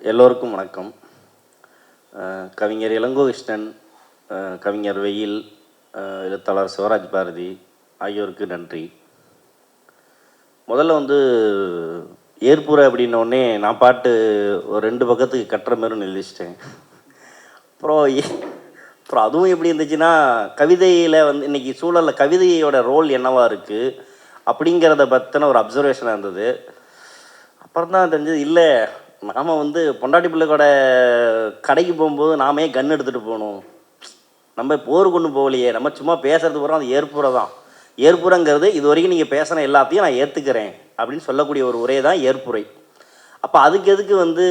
எல்லோருக்கும் வணக்கம். கவிஞர் இளங்கோகிருஷ்ணன் கவிஞர் வெயில் எழுத்தாளர் சிவராஜ் பாரதி ஆகியோருக்கு நன்றி. முதல்ல வந்து ஏற்புரை அப்படின்னோடனே நான் பாட்டு ஒரு ரெண்டு பக்கத்துக்கு கட்டுற மாரி எழுதிச்சிட்டேன். அப்புறம் ஏ- அப்புறம் அதுவும் எப்படி இருந்துச்சுன்னா கவிதையில் வந்து இன்னைக்கு சூழலில் கவிதையோட ரோல் என்னவாக இருக்குது அப்படிங்கிறத பற்றின ஒரு அப்சர்வேஷனாக இருந்தது. அப்புறம் தான் தெரிஞ்சது இல்லை நாம் வந்து பொண்டாட்டி பிள்ளை கூட கடைக்கு போகும்போது நாமே கன் எடுத்துகிட்டு போகணும். நம்ம போர் கொண்டு போகலையே. நம்ம சும்மா பேசுறது பூரா அது ஏற்புரை தான். ஏற்புறங்கிறது இது வரைக்கும் நீங்கள் பேசின எல்லாத்தையும் நான் ஏற்றுக்கிறேன் அப்படின்னு சொல்லக்கூடிய ஒரு உரை தான் ஏற்புரை. அப்போ அதுக்கு எதுக்கு வந்து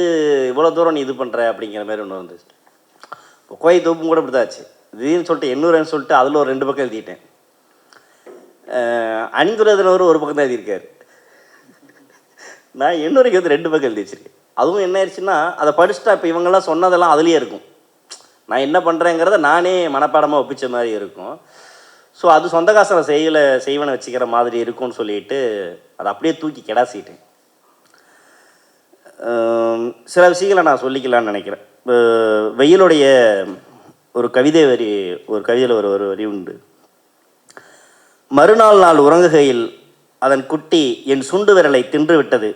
இவ்வளோ தூரம் நீ இது பண்ணுற அப்படிங்கிற மாதிரி ஒன்று வந்துச்சு. கோயை தோப்பும் கூட இப்படிதாச்சு திடீர்னு சொல்லிட்டு எண்ணூறுன்னு சொல்லிட்டு அதில் ஒரு ரெண்டு பக்கம் எழுதிட்டேன். அணிந்துரதனவர் ஒரு பக்கம் தான் எழுதியிருக்காரு. நான் எண்ணூறுக்கு வந்து ரெண்டு பக்கம் எழுதி வச்சிருக்கேன். அதுவும் என்ன ஆயிடுச்சுன்னா அதை படிச்சுட்டா இப்போ இவங்கெல்லாம் சொன்னதெல்லாம் அதுலேயே இருக்கும். நான் என்ன பண்ணுறேங்கிறத நானே மனப்பாடமாக ஒப்பிச்ச மாதிரி இருக்கும். ஸோ அது சொந்த காசை செய்யலை செய்வனை வச்சுக்கிற மாதிரி இருக்கும்னு சொல்லிட்டு அதை அப்படியே தூக்கி கிடாசிட்டேன். சில விஷயங்களை நான் சொல்லிக்கலாம்னு நினைக்கிறேன். வெயிலுடைய ஒரு கவிதை வரி ஒரு கவிதையில் ஒரு ஒரு வரி உண்டு. மறுநாள் நாள் உறங்குகையில் அதன் குட்டி என் சுண்டு விரலை தின்று விட்டது.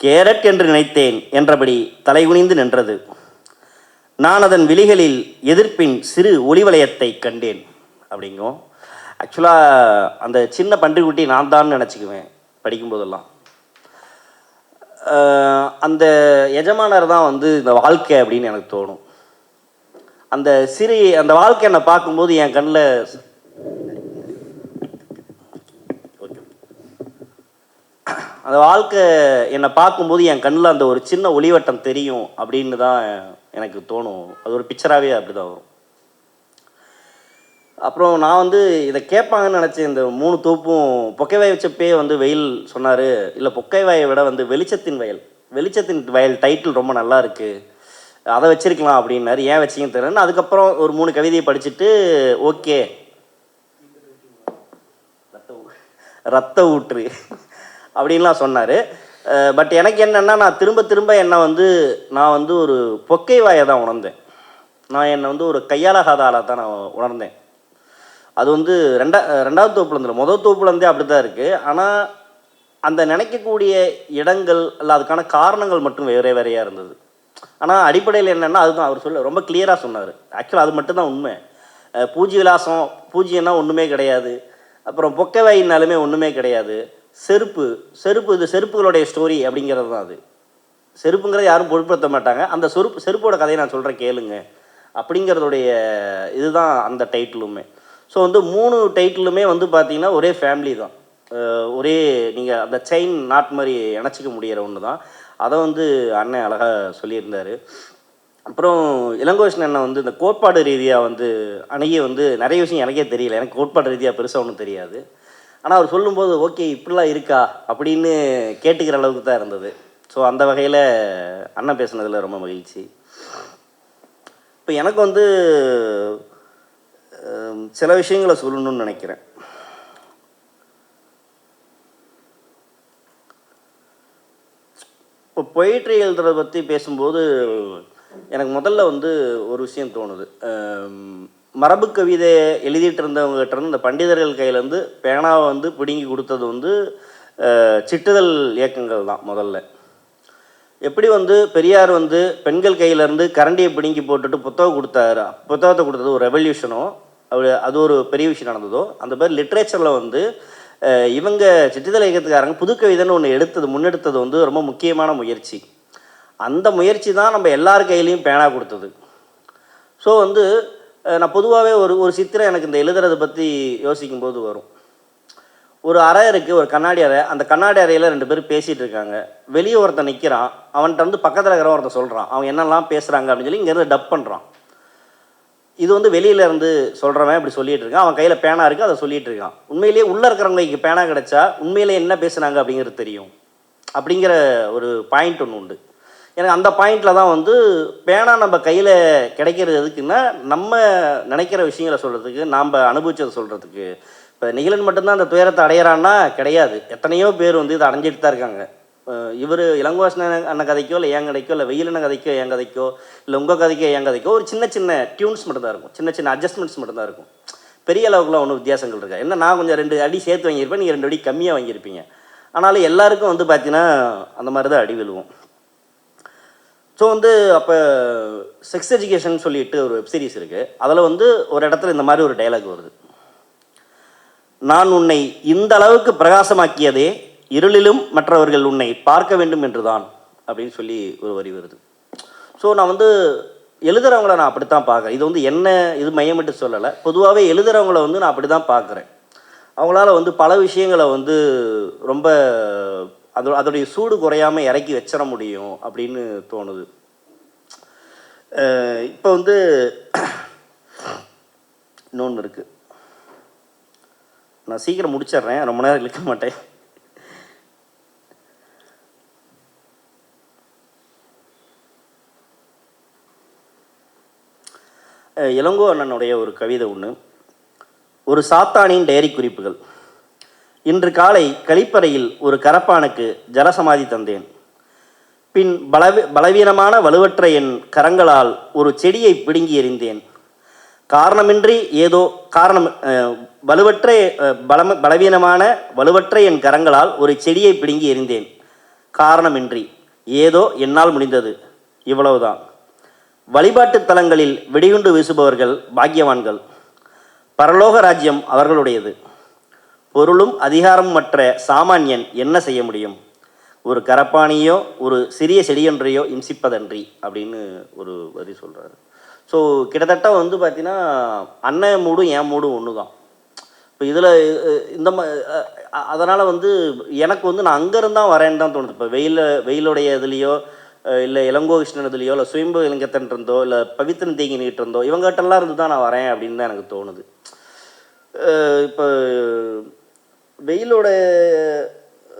கேரட் என்று நினைத்தேன் என்றபடி தலைகுனிந்து நின்றது. நான் அதன் விழிகளில் எதிர்ப்பின் சிறு ஒளிவலயத்தை கண்டேன். அப்படிங்கும் ஆக்சுவலாக அந்த சின்ன பன்றிக்குட்டி நான் தான் நினச்சிக்குவேன் படிக்கும்போதெல்லாம். அந்த எஜமானர் தான் வந்து இந்த வாழ்க்கை அப்படின்னு எனக்கு தோணும். அந்த சிறு அந்த வாழ்க்கை என்னை பார்க்கும்போது என் கண்ணில் அந்த வாழ்க்கை என்னை பார்க்கும்போது என் கண்ணில் அந்த ஒரு சின்ன ஒளிவட்டம் தெரியும் அப்படின்னு தான் எனக்கு தோணும். அது ஒரு பிக்சராகவே அப்படி தான் வரும். அப்புறம் நான் வந்து இதை கேட்பாங்கன்னு நினச்சேன். இந்த மூணு தோப்பும் பொக்கைவாய் வச்சப்பே வந்து வெயில் சொன்னார். இல்லை பொக்கைவாயை விட வந்து வெளிச்சத்தின் வயல். வெளிச்சத்தின் வயல் டைட்டில் ரொம்ப நல்லா இருக்குது அதை வச்சிருக்கலாம் அப்படின்னாரு. ஏன் வச்சிங்கன்னு தெரியல அதுக்கப்புறம் ஒரு மூணு கவிதையை படிச்சுட்டு ஓகே ரத்த ஊற்று. அப்படின்லாம் சொன்னார். பட் எனக்கு என்னென்னா நான் திரும்ப திரும்ப என்னை வந்து நான் வந்து ஒரு பொக்கை வாயை தான் உணர்ந்தேன். நான் என்னை வந்து ஒரு கையாளாகாத ஆளாக தான் நான் உணர்ந்தேன். அது வந்து ரெண்டா ரெண்டாவது தோப்புலேருந்து முதல் தோப்புலேருந்தே அப்படி தான் இருக்குது ஆனால் அந்த நினைக்கக்கூடிய இடங்கள் அல்ல அதுக்கான காரணங்கள் மட்டும் வேறே வேறையாக இருந்தது. ஆனால் அடிப்படையில் என்னென்னா அதுதான் அவர் சொல்ல ரொம்ப கிளியராக சொன்னார். ஆக்சுவலாக அது மட்டும்தான் உண்மை. பூஜ்ய விலாசம் பூஜ்யம்னா ஒன்றுமே கிடையாது. அப்புறம் பொக்கவாயினாலுமே ஒன்றுமே கிடையாது. செருப்பு செருப்பு இது செருப்புகளுடைய ஸ்டோரி அப்படிங்கிறது தான் அது. செருப்புங்கிறத யாரும் பொருட்படுத்த மாட்டாங்க. அந்த செருப்பு செருப்போட கதையை நான் சொல்கிறேன் கேளுங்க. அப்படிங்கிறதுடைய இதுதான் அந்த டைட்டிலுமே ஸோ வந்து மூணு டைட்டிலுமே வந்து பார்த்தீங்கன்னா ஒரே ஃபேமிலி தான். ஒரே நீங்கள் அந்த செயின் நாட் மாதிரி இணைச்சிக்க முடியிற ஒன்று தான். அதை வந்து அண்ணன் அழகாக சொல்லியிருந்தார். அப்புறம் இளங்கோஷன் அண்ணன் வந்து இந்த கோட்பாடு ரீதியாக வந்து அணுகி வந்து நிறைய விஷயம் எனக்கே தெரியல. எனக்கு கோட்பாடு ரீதியாக பெருசாக ஒன்றும் தெரியாது. ஆனால் அவர் சொல்லும்போது ஓகே இப்படிலாம் இருக்கா? அப்படின்னு கேட்டுக்கிற அளவுக்கு தான் இருந்தது. ஸோ அந்த வகையில் அண்ணன் பேசுனதில் ரொம்ப மகிழ்ச்சி. இப்போ எனக்கு வந்து சில விஷயங்களை சொல்லணும்னு நினைக்கிறேன். இப்போ பொயிட்ரி எழுதுறதை பற்றி பேசும்போது எனக்கு முதல்ல வந்து ஒரு விஷயம் தோணுது. மரபு கவிதை எழுதிட்டு இருந்தவங்ககிட்ட இருந்து இந்த பண்டிதர்கள் கையிலேருந்து பேனாவை வந்து பிடுங்கி கொடுத்தது வந்து சிட்டுதல் இயக்கங்கள் தான் முதல்ல. எப்படி வந்து பெரியார் வந்து பெண்கள் கையிலேருந்து கரண்டியை பிடுங்கி போட்டுட்டு புத்தகம் கொடுத்தாரு? புத்தகத்தை கொடுத்தது ஒரு ரெவல்யூஷனோ அப்படி அது ஒரு பெரிய விஷயம் நடந்ததோ? அந்த பேர் லிட்ரேச்சரில் வந்து இவங்க சிற்றிதழ் இயக்கத்துக்காரங்க புது கவிதைன்னு ஒன்று எடுத்தது முன்னெடுத்தது வந்து ரொம்ப முக்கியமான முயற்சி. அந்த முயற்சி தான் நம்ம எல்லார் கையிலையும் பேனா கொடுத்தது. ஸோ வந்து நான் பொதுவாகவே ஒரு ஒரு சித்திரம் எனக்கு இந்த எழுதுறதை பற்றி யோசிக்கும்போது வரும். ஒரு அறை இருக்குது ஒரு கண்ணாடி அறை. அந்த கண்ணாடி அறையில் ரெண்டு பேரும் பேசிகிட்டு இருக்காங்க. வெளியே ஒருத்தன் நிற்கிறான் அவன்கிட்ட வந்து பக்கத்தில் இருக்கிற ஒருத்தன் சொல்கிறான் அவன் என்னெல்லாம் பேசுகிறாங்க அப்படின்னு சொல்லி இங்கேருந்து டப் பண்ணுறான் இது வந்து வெளியில இருந்து சொல்கிறவன் இப்படி சொல்லிட்டு இருக்கான். அவன் கையில் பேனா இருக்குது அதை சொல்லிட்டு இருக்கான். உண்மையிலேயே உள்ளே இருக்கிறவங்களுக்கு பேனா கிடைச்சா உண்மையிலே என்ன பேசுனாங்க அப்படிங்கிறது தெரியும். அப்படிங்கிற ஒரு பாயிண்ட் ஒன்று உண்டு. எனக்கு அந்த பாயிண்டில் தான் வந்து பேனா நம்ம கையில் கிடைக்கிறது எதுக்குன்னா நம்ம நினைக்கிற விஷயங்களை சொல்கிறதுக்கு நாம் அனுபவிச்சதை சொல்கிறதுக்கு இப்போ நிகிலன் மட்டும்தான் அந்த துயரத்தை அடையிறான்னா கிடையாது. எத்தனையோ பேர் வந்து இதை அடைஞ்சிட்டு தான் இருக்காங்க. இவர் இளங்கோசன அண்ணன் கதைக்கோ இல்லை என் கதைக்கோ இல்லை வெயிலண்ண கதைக்கோ என் கதைக்கோ இல்லை உங்கள் கதைக்கோ என் கதைக்கோ ஒரு சின்ன சின்ன டியூன்ஸ் மட்டும்தான் இருக்கும். சின்ன சின்ன அட்ஜஸ்ட்மெண்ட்ஸ் மட்டும்தான் இருக்கும். பெரிய அளவுக்குலாம் ஒன்றும் வித்தியாசங்கள் இருக்கா என்ன நான் கொஞ்சம் ரெண்டு அடி சேர்த்து வாங்கியிருப்பேன் நீங்கள் ரெண்டு அடி கம்மியாக வாங்கியிருப்பீங்க. ஆனாலும் எல்லாருக்கும் வந்து பார்த்தீங்கன்னா அந்த மாதிரி தான் அடி விழுவோம். ஸோ வந்து அப்போ செக்ஸ் எஜுகேஷன் சொல்லிட்டு ஒரு வெப் சீரிஸ் இருக்குது அதில் வந்து ஒரு இடத்துல இந்த மாதிரி ஒரு டைலாக் வருது. நான் உன்னை இந்த அளவுக்கு பிரகாசமாக்கியதே இருளிலும் மற்றவர்கள் உன்னை பார்க்க வேண்டும் என்றுதான் அப்படின்னு சொல்லி ஒரு வரி வருது. ஸோ நான் வந்து எழுதுறவங்கள நான் அப்படி தான் பார்க்குறேன். இது வந்து என்ன இது மையமிட்டு சொல்லலை. பொதுவாகவே எழுதுறவங்கள வந்து நான் அப்படி தான் பார்க்குறேன். அவங்களால வந்து பல விஷயங்களை வந்து ரொம்ப அது அதோடைய சூடு குறையாமல் இறக்கி வச்சிட முடியும் அப்படின்னு தோணுது. இப்போ வந்து இன்னொன்று இருக்குது நான் சீக்கிரம் முடிச்சிடுறேன். ரொம்ப நேரம் இழுக்க மாட்டேன். இளங்கோ அண்ணனுடைய ஒரு கவிதை ஒன்று ஒரு சாத்தானின் டைரி குறிப்புகள். இன்று காலை கழிப்பறையில் ஒரு கரப்பானுக்கு ஜலசமாதி தந்தேன். பின் பலவி பலவீனமான வலுவற்ற என் கரங்களால் ஒரு செடியை பிடுங்கி எறிந்தேன். காரணமின்றி ஏதோ காரணம் வலுவற்ற அஹ், பலம பலவீனமான வலுவற்ற என் கரங்களால் ஒரு செடியை பிடுங்கி எறிந்தேன். காரணமின்றி ஏதோ என்னால் முடிந்தது. இவ்வளவுதான். வழிபாட்டு தலங்களில் வெடிகுண்டு வீசுபவர்கள் பாக்கியவான்கள். பரலோக ராஜ்யம் அவர்களுடையது. பொருளும் அதிகாரமும் மற்ற சாமானியன் என்ன செய்ய முடியும்? ஒரு கரப்பாணியோ ஒரு சிறிய செடியொன்றையோ இம்சிப்பதன்றி அப்படின்னு ஒரு வரி சொல்கிறாரு ஸோ கிட்டத்தட்ட வந்து பார்த்தீங்கன்னா அண்ணன் மூடும் என் மூடும் ஒன்று தான் இப்போ இதில் இந்த மா அதனால் வந்து எனக்கு வந்து நான் அங்கேருந்து தான் வரேன்னு தான் தோணுது. இப்போ வெயில் வெயிலுடைய இதுலேயோ இல்லை இளங்கோ கிருஷ்ணன் இதுலேயோ இல்லை சுயம்பு இலங்கத்தன் இருந்தோ இல்லை பவித்திரன் தேங்கினிட்டு இருந்தோ இவங்ககிட்டலாம் இருந்து தான் நான் வரேன் அப்படின்னு தான் எனக்கு தோணுது. இப்போ வெயிலோட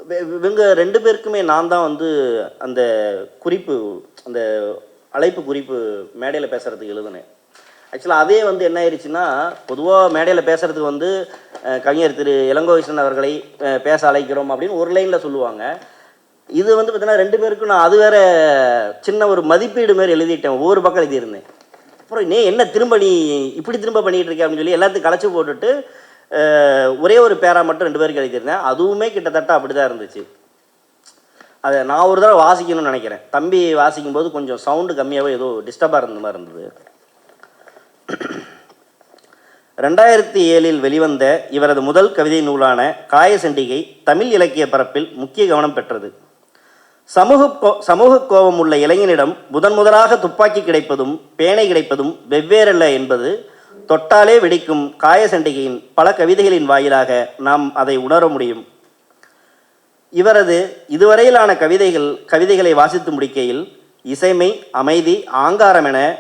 வெ- இவங்க ரெண்டு பேருக்குமே நான் தான் வந்து அந்த குறிப்பு அந்த அழைப்பு குறிப்பு மேடையில் பேசுகிறதுக்கு எழுதினேன். ஆக்சுவலாக அதே வந்து என்ன ஆயிடுச்சுன்னா பொதுவாக மேடையில் பேசுகிறதுக்கு வந்து கவிஞர் திரு இளங்கோகிருஷ்ணன் அவர்களை பேச அழைக்கிறோம் அப்படின்னு ஒரு லைனில் சொல்லுவாங்க. இது வந்து பார்த்தீங்கன்னா ரெண்டு பேருக்கும் நான் அது வேற சின்ன ஒரு மதிப்பீடு மாதிரி எழுதிட்டேன். ஒவ்வொரு பக்கம் எழுதியிருந்தேன். அப்புறம் நீ என்ன திரும்ப நீ இப்படி திரும்ப பண்ணிகிட்டு இருக்கே அப்படின்னு சொல்லி எல்லாத்தையும் களைச்சி போட்டுட்டு ஒரே ஒரு பேரா மட்டும் ரெண்டு பேருக்கு எழுதியிருந்தேன். அதுவுமே கிட்டத்தட்ட அப்படி தான் இருந்துச்சு. அதை நான் ஒரு தடவை வாசிக்கணும்னு நினைக்கிறேன். தம்பி வாசிக்கும் போது கொஞ்சம் சவுண்டு கம்மியாகவே ஏதோ டிஸ்டர்பாக இருந்த மாதிரி இருந்தது. ரெண்டாயிரத்தி ஏழில் வெளிவந்த இவரது முதல் கவிதை நூலான காயசண்டிகை தமிழ் இலக்கிய பரப்பில் முக்கிய கவனம் பெற்றது. சமூக கோ சமூக கோபம் உள்ள இளைஞனிடம் முதன் முதலாக துப்பாக்கி கிடைப்பதும் பேனை கிடைப்பதும் வெவ்வேறல்ல என்பது தொட்டாலே வெடிக்கும் காயசண்டிகையின் பல கவிதைகளின் வாயிலாக நாம் அதை உணர முடியும். இவரது இதுவரையிலான கவிதைகள் கவிதைகளை வாசித்து முடிக்கையில் இசைமை அமைதி ஆங்காரம் என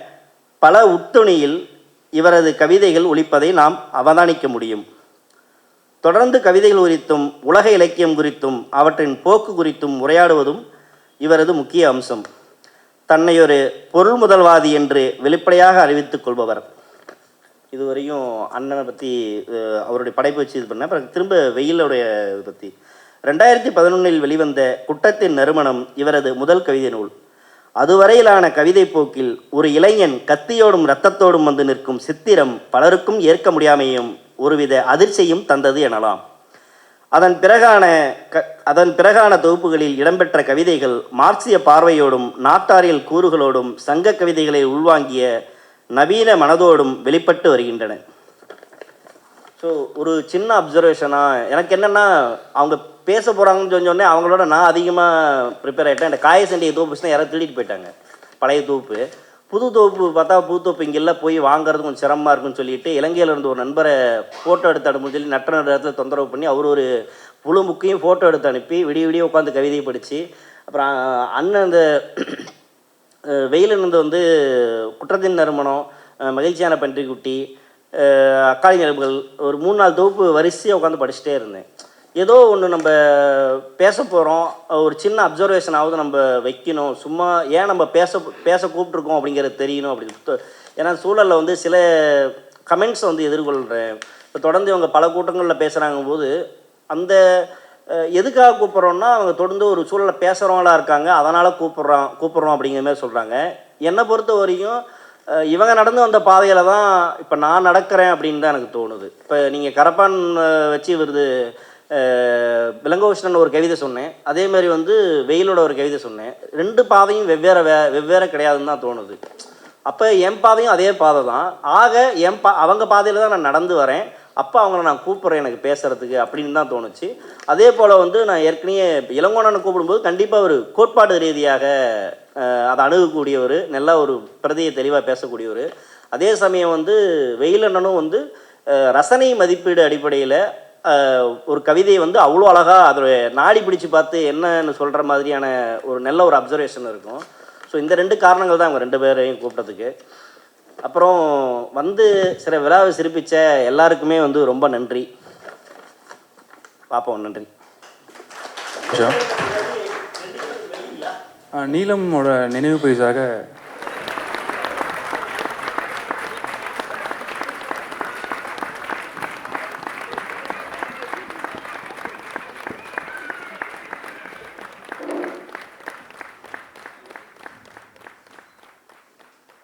பல உட்துணியில் இவரது கவிதைகள் ஒழிப்பதை நாம் அவதானிக்க முடியும். தொடர்ந்து கவிதைகள் குறித்தும் உலக இலக்கியம் குறித்தும் அவற்றின் போக்கு குறித்தும் உரையாடுவதும் இவரது முக்கிய அம்சம். தன்னை ஒரு பொருள் முதல்வாதி என்று வெளிப்படையாக அறிவித்துக் கொள்பவர். இதுவரையும் அண்ணனை பற்றி அவருடைய படைப்பு வச்சு இது பண்ணேன். அப்புறம் திரும்ப வெயிலுடைய இது பற்றி ரெண்டாயிரத்தி பதினொன்றில் வெளிவந்த குட்டத்தின் நறுமணம் இவரது முதல் கவிதை நூல். அதுவரையிலான கவிதை போக்கில் ஒரு இளைஞன் கத்தியோடும் இரத்தத்தோடும் வந்து நிற்கும் சித்திரம் பலருக்கும் ஏற்க முடியாமையும் ஒருவித அதிர்ச்சியும் தந்தது எனலாம். அதன் பிறகான க அதன் பிறகான தொகுப்புகளில் இடம்பெற்ற கவிதைகள் மார்க்சிய பார்வையோடும் நாட்டாரியல் கூறுகளோடும் சங்க கவிதைகளை உள்வாங்கிய நவீன மனதோடும் வெளிப்பட்டு வருகின்றன. ஸோ ஒரு சின்ன அப்சர்வேஷனாக எனக்கு என்னென்னா அவங்க பேச போகிறாங்கன்னு சொன்னோடனே அவங்களோட நான் அதிகமாக ப்ரிப்பேர் ஆகிட்டேன் இந்த காய சண்டையை தோப்புச்சுன்னா யாராவது திருடிட்டு போயிட்டாங்க. பழைய தோப்பு. புது தோப்பு பார்த்தா புது தோப்பு இங்கெல்லாம் போய் வாங்குறது கொஞ்சம் சிரமமாக இருக்குன்னு சொல்லிட்டு இலங்கையில் இருந்து ஒரு நண்பரை ஃபோட்டோ எடுத்து அனுப்புன்னு சொல்லி நட்ட இடத்துல தொந்தரவு பண்ணி அவர் ஒரு புழு புக்கையும் ஃபோட்டோ எடுத்து அனுப்பி விடிய விடிய உட்காந்து கவிதையை படித்து அப்புறம் அண்ணன் அந்த வெயிலிருந்து வந்து குற்றத்தின் நறுமணம் மகிழ்ச்சியான பன்றிக்குட்டி அக்காளி நிலவுகள் ஒரு மூணு நாலு தொகுப்பு வரிசையாக உட்காந்து படிச்சுட்டே இருந்தேன். ஏதோ ஒன்று நம்ம பேச போகிறோம் ஒரு சின்ன அப்சர்வேஷனாவது நம்ம வைக்கணும். சும்மா ஏன் நம்ம பேச பேச கூப்பிட்ருக்கோம் அப்படிங்கிறது தெரியணும் அப்படின்னு. ஏன்னா சூழலில் வந்து சில கமெண்ட்ஸை வந்து எதிர்கொள்கிறேன் இப்போ தொடர்ந்து இவங்க பல கூட்டங்களில் பேசுகிறாங்க போது அந்த எதுக்காக கூப்பிட்றோன்னா அவங்க தொடர்ந்து ஒரு சூழலை பேசுகிறவங்களா இருக்காங்க. அதனால் கூப்பிட்றோம் கூப்பிட்றோம் அப்படிங்கிற மாதிரி சொல்கிறாங்க என்னை பொறுத்த வரைக்கும் இவங்க நடந்து வந்த பாதையில் தான் இப்போ நான் நடக்கிறேன் அப்படின்னு தான் எனக்கு தோணுது. இப்போ நீங்கள் கரப்பான் வச்சு விருது விலங்கோஷ்ணன் ஒரு கவிதை சொன்னேன். அதே மாதிரி வந்து வெயிலோட ஒரு கவிதை சொன்னேன். ரெண்டு பாதையும் வெவ்வேறு வே வெவ்வேறு கிடையாதுன்னு தான் தோணுது. அப்போ என் பாதையும் அதே பாதை தான். ஆக என் பா அவங்க பாதையில் தான் நான் நடந்து வரேன். அப்போ அவங்கள நான் கூப்பிட்றேன் எனக்கு பேசுகிறதுக்கு அப்படின்னு தான் தோணுச்சு. அதே போல் வந்து நான் ஏற்கனவே இளங்கோணனை கூப்பிடும்போது கண்டிப்பாக ஒரு கோட்பாடு ரீதியாக அதை அணுகக்கூடியவர் நல்ல ஒரு பிரதியை தெளிவாக பேசக்கூடியவர். அதே சமயம் வந்து வெயிலண்ணனும் வந்து ரசனை மதிப்பீடு அடிப்படையில் ஒரு கவிதையை வந்து அவ்வளோ அழகாக அதோடைய நாடி பிடிச்சு பார்த்து என்னன்னு சொல்கிற மாதிரியான ஒரு நல்ல ஒரு அப்சர்வேஷன் இருக்கும். ஸோ இந்த ரெண்டு காரணங்கள் தான் அவங்க ரெண்டு பேரையும் கூப்பிட்டதுக்கு. அப்புறம் வந்து சில விழாவை சிறப்பிச்ச எல்லாருக்குமே வந்து ரொம்ப நன்றி. பார்ப்போம் நன்றி. நீலமோட நினைவு பரிசாக